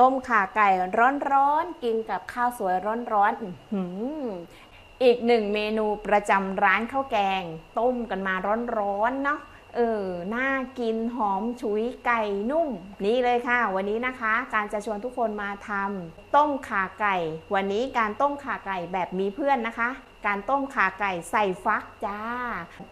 ต้มข่าไก่ร้อนๆ กินกับข้าวสวยร้อนๆอืมอีกหนึ่งเมนูประจำร้านข้าวแกง ต้มกันมาร้อนๆเนาะเออ น่ากินหอมฉุยไก่นุ่ม นี่เลยค่ะ วันนี้นะคะ การจะชวนทุกคนมาทำต้มข่าไก่ วันนี้การต้มข่าไก่แบบมีเพื่อนนะคะ การต้มขาไก่ใส่ฟักจ้า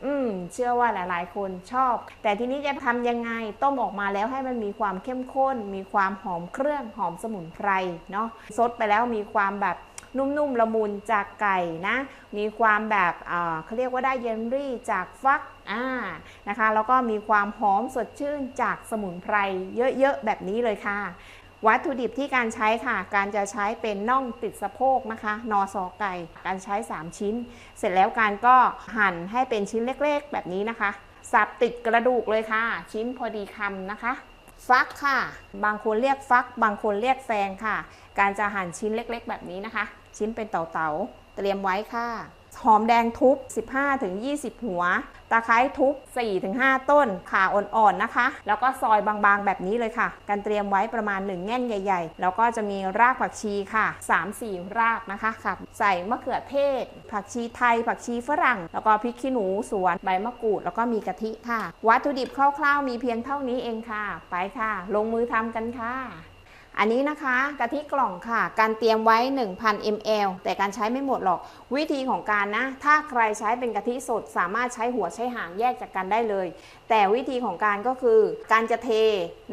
อืม เชื่อว่าหลาย ๆ คนชอบ แต่ทีนี้จะทำยังไงต้มออกมาแล้วให้มันมีความเข้มข้น มีความหอมเครื่องหอมสมุนไพรเนาะซดไปแล้วมีความแบบนุ่มๆละมุนจากไก่นะ มีความแบบเขาเรียกว่าได้เยลลี่จากฟักอ่านะคะ แล้วก็มีความหอมสดชื่นจากสมุนไพรเยอะๆแบบนี้เลยค่ะ วัตถุดิบที่การใช้ค่ะ การจะใช้เป็นน่องติดสะโพกนะคะ นอสอไก่ การใช้ 3 ชิ้น เสร็จแล้วการก็หั่นให้เป็นชิ้นเล็กๆ แบบนี้นะคะ สับติดกระดูกเลยค่ะ ชิ้นพอดีคำนะคะ ฟักค่ะ บางคนเรียกฟัก บางคนเรียกแฟงค่ะ การจะหั่นชิ้นเล็กๆ แบบนี้นะคะ ชิ้นเป็นเต๋าๆ เตรียมไว้ค่ะ หอมแดงทุบ 15-20 หัว ตะไคร้ทุบ 4-5 ต้น ขาอ่อนๆนะคะ แล้วก็ซอยบางๆแบบนี้เลยค่ะ การเตรียมไว้ประมาณ 1 แง่นใหญ่ ๆ แล้วก็จะมีรากผักชีค่ะ 3-4 รากนะคะค่ะใส่มะเขือเทศ ผักชีไทย ผักชีฝรั่ง แล้วก็พริกขี้หนูสวนใบมะกรูด แล้วก็มีกะทิค่ะ วัตถุดิบคร่าวๆ มีเพียงเท่านี้เองค่ะ ไปค่ะ ลงมือทำกันค่ะ อันนี้นะคะกะทิกล่องค่ะ การเตรียมไว้ 1,000 ml แต่การใช้ไม่หมดหรอก วิธีของการนะ ถ้าใครใช้เป็นกะทิสด สามารถใช้หัวใช้หางแยกจากกันได้เลย แต่วิธีของการก็คือ การจะเท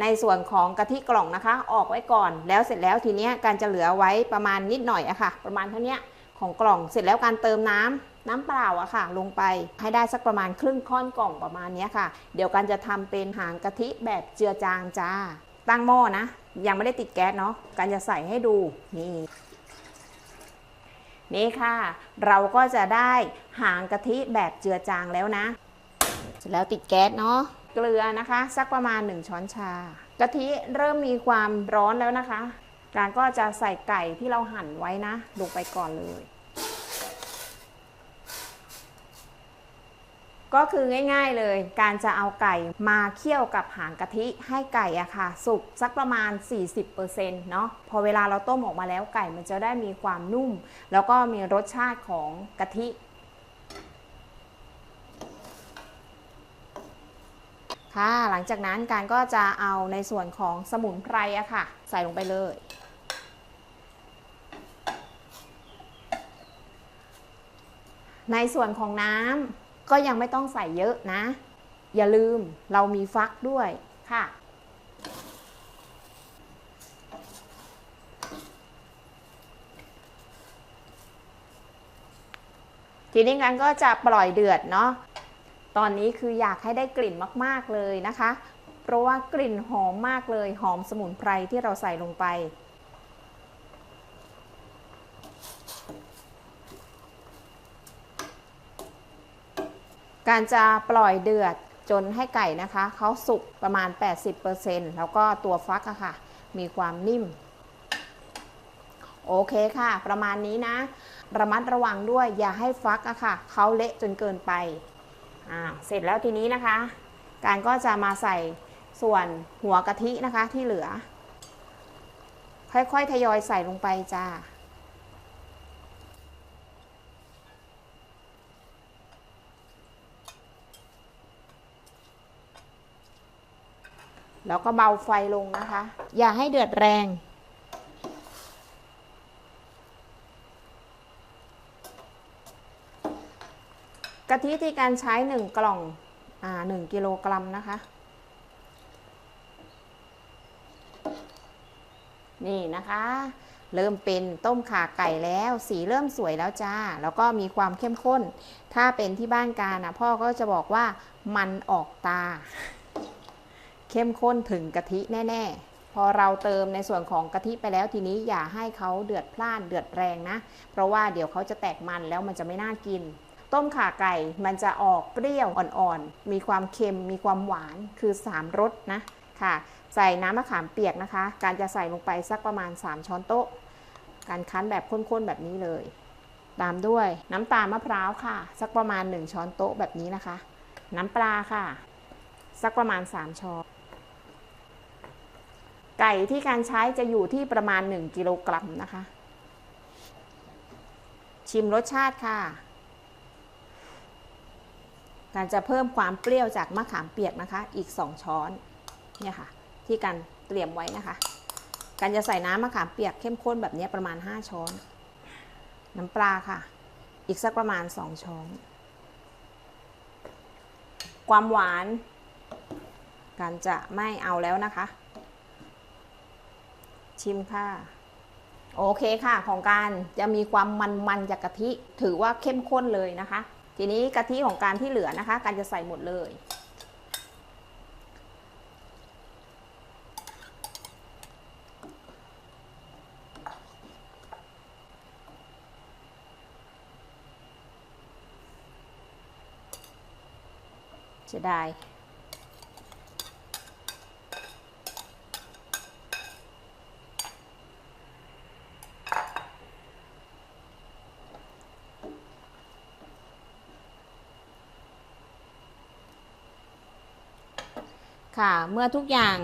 ในส่วนของกะทิกล่องนะคะ ออกไว้ก่อน แล้วเสร็จแล้วทีเนี้ยการจะเหลือไว้ประมาณนิดหน่อยอะค่ะ ประมาณเท่านี้ของกล่องเสร็จแล้วการเติมน้ำน้ำเปล่าอะค่ะ ลงไปให้ได้สักประมาณครึ่งค่อนกล่องประมาณนี้ค่ะ เดี๋ยวการจะทำเป็นหางกะทิแบบเจือจางจ้า ตั้งหม้อนะ ยังไม่ได้ติดแก๊สเนาะการจะใส่ให้ดูนี่นี่ค่ะ เราก็จะได้หางกะทิแบบเจือจางแล้วนะเสร็จแล้วติดแก๊สเนาะเกลือนะคะ สักประมาณ 1 ช้อนชากะทิเริ่มมีความร้อนแล้วนะคะ การก็จะใส่ไก่ที่เราหั่นไว้นะลงไปก่อนเลย ก็คือง่าย ๆเลย การจะเอาไก่มาเคี่ยวกับหางกะทิให้ไก่อะค่ะ สุกสักประมาณ 40%เนาะพอเวลาเราต้มออกมาแล้วไก่มันจะได้มีความนุ่ม แล้วก็มีรสชาติของกะทิค่ะหลังจากนั้นการก็จะเอาในส่วนของสมุนไพรอะค่ะ ใส่ลงไปเลย ในส่วนของน้ำ ก็ยังไม่ต้องใส่เยอะนะ อย่าลืมเรามีฟักด้วยค่ะ ทีนี้กันก็จะปล่อยเดือดเนาะตอนนี้คืออยากให้ได้กลิ่นมาก ๆ เลยนะคะ เพราะว่ากลิ่นหอมมากเลยหอมสมุนไพรที่เราใส่ลงไป การจะปล่อยเดือดจนให้ไก่นะคะเขาสุกประมาณ 80%แล้วก็ตัวฟักอะค่ะ มีความนิ่ม โอเคค่ะ ประมาณนี้นะ ระมัดระวังด้วยอย่าให้ฟักอะค่ะเขาเละจนเกินไปอ่าเสร็จแล้วทีนี้นะคะ การก็จะมาใส่ส่วนหัวกะทินะคะที่เหลือ ค่อยๆ ทยอยใส่ลงไปจ้า แล้วก็เบาไฟลงนะคะ อย่าให้เดือดแรง กะทิที่การใช้ 1 กล่อง อ่า 1 กิโลกรัมนะคะ นี่นะคะ เริ่มเป็นต้มข่าไก่แล้ว สีเริ่มสวยแล้วจ้า แล้วก็มีความเข้มข้น ถ้าเป็นที่บ้านการนะพ่อก็จะบอกว่ามันออกตา เข้มข้นถึงกะทิแน่ ๆ พอเราเติมในส่วนของกะทิไปแล้วทีนี้อย่าให้เขาเดือดพล่านเดือดแรงนะ เพราะว่าเดี๋ยวเขาจะแตกมันแล้วมันจะไม่น่ากิน ต้มข่าไก่มันจะออกเปรี้ยวอ่อนๆ มีความเค็มมีความหวานคือ 3รสนะค่ะ ใส่น้ำมะขามเปียกนะคะ การจะใส่ลงไปสักประมาณ 3 ช้อนโต๊ะ การคั้นแบบข้นๆแบบนี้เลย ตามด้วยน้ำตาลมะพร้าวค่ะ สักประมาณ 1 ช้อนโต๊ะแบบนี้นะคะ น้ำปลาค่ะ สักประมาณ 3 ช้อน ไก่ที่การใช้จะอยู่ที่ประมาณ 1 กิโลกรัมนะคะ ชิมรสชาติค่ะ การจะเพิ่มความเปรี้ยวจากมะขามเปียกนะคะ อีก 2 ช้อนเนี่ยค่ะ ที่การเตรียมไว้นะคะ การจะใส่น้ำมะขามเปียกเข้มข้นแบบนี้ประมาณ 5 ช้อน น้ำปลาค่ะ อีกสักประมาณ 2 ช้อน ความหวาน การจะไม่เอาแล้วนะคะ ชิมค่ะ โอเคค่ะ ของการจะมีความมันๆจากกะทิถือว่าเข้มข้นเลยนะคะ ทีนี้กะทิของการที่เหลือนะคะ การจะใส่หมดเลย จะได้ ค่ะ เมื่อทุกอย่าง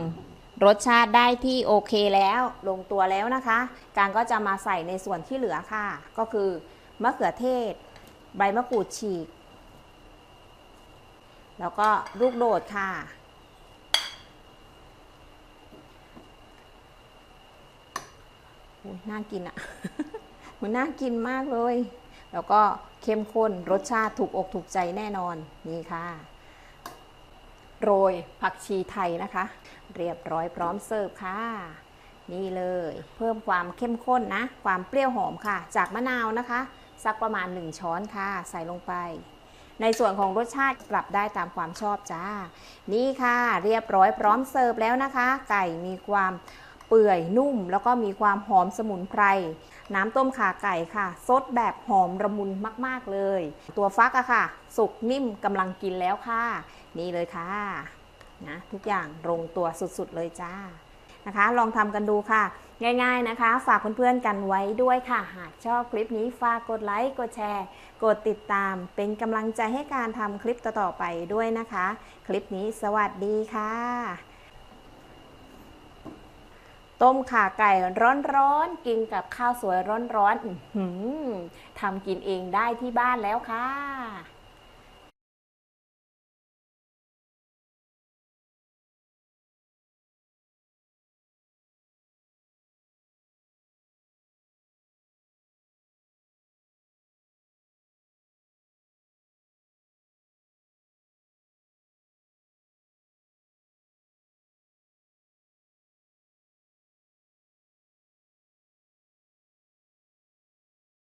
รสชาติได้ที่โอเคแล้ว ลงตัวแล้วนะคะ การก็จะมาใส่ในส่วนที่เหลือค่ะ ก็คือมะเขือเทศ ใบมะกรูดฉีก แล้วก็ลูกโดดค่ะ น่ากินอะ มันน่ากินมากเลย แล้วก็เข้มข้นรสชาติถูกอกถูกใจแน่นอน นี่ค่ะ โรยผักชีไทยนะคะ เรียบร้อยพร้อมเสิร์ฟค่ะ นี่เลย เพิ่มความเข้มข้นนะ ความเปรี้ยวหอมค่ะ จากมะนาวนะคะ สักประมาณ 1 ช้อนค่ะ ใส่ลงไป ในส่วนของรสชาติปรับได้ตามความชอบจ้า นี่ค่ะ เรียบร้อยพร้อมเสิร์ฟแล้วนะคะ ไก่มีความเปื่อยนุ่ม แล้วก็มีความหอมสมุนไพร น้ำต้มขาไก่ค่ะ ซดแบบหอมระมุนมาก ๆ เลย ตัวฟักอะค่ะ สุกนิ่มกำลังกินแล้วค่ะ นี่เลยค่ะนะทุกอย่างลงตัวสุด ๆ เลยจ้านะคะ ลองทำกันดูค่ะ ง่าย ๆนะคะ ฝากเพื่อนๆกันไว้ด้วยค่ะ หากชอบคลิปนี้ฝากกดไลค์กดแชร์ กดติดตาม เป็นกำลังใจให้การทำคลิปต่อๆไปด้วยนะคะ คลิปนี้สวัสดีค่ะ ต้มข่าไก่ร้อนๆ กินกับข้าวสวยร้อนๆทำกินเองได้ที่บ้านแล้วค่ะ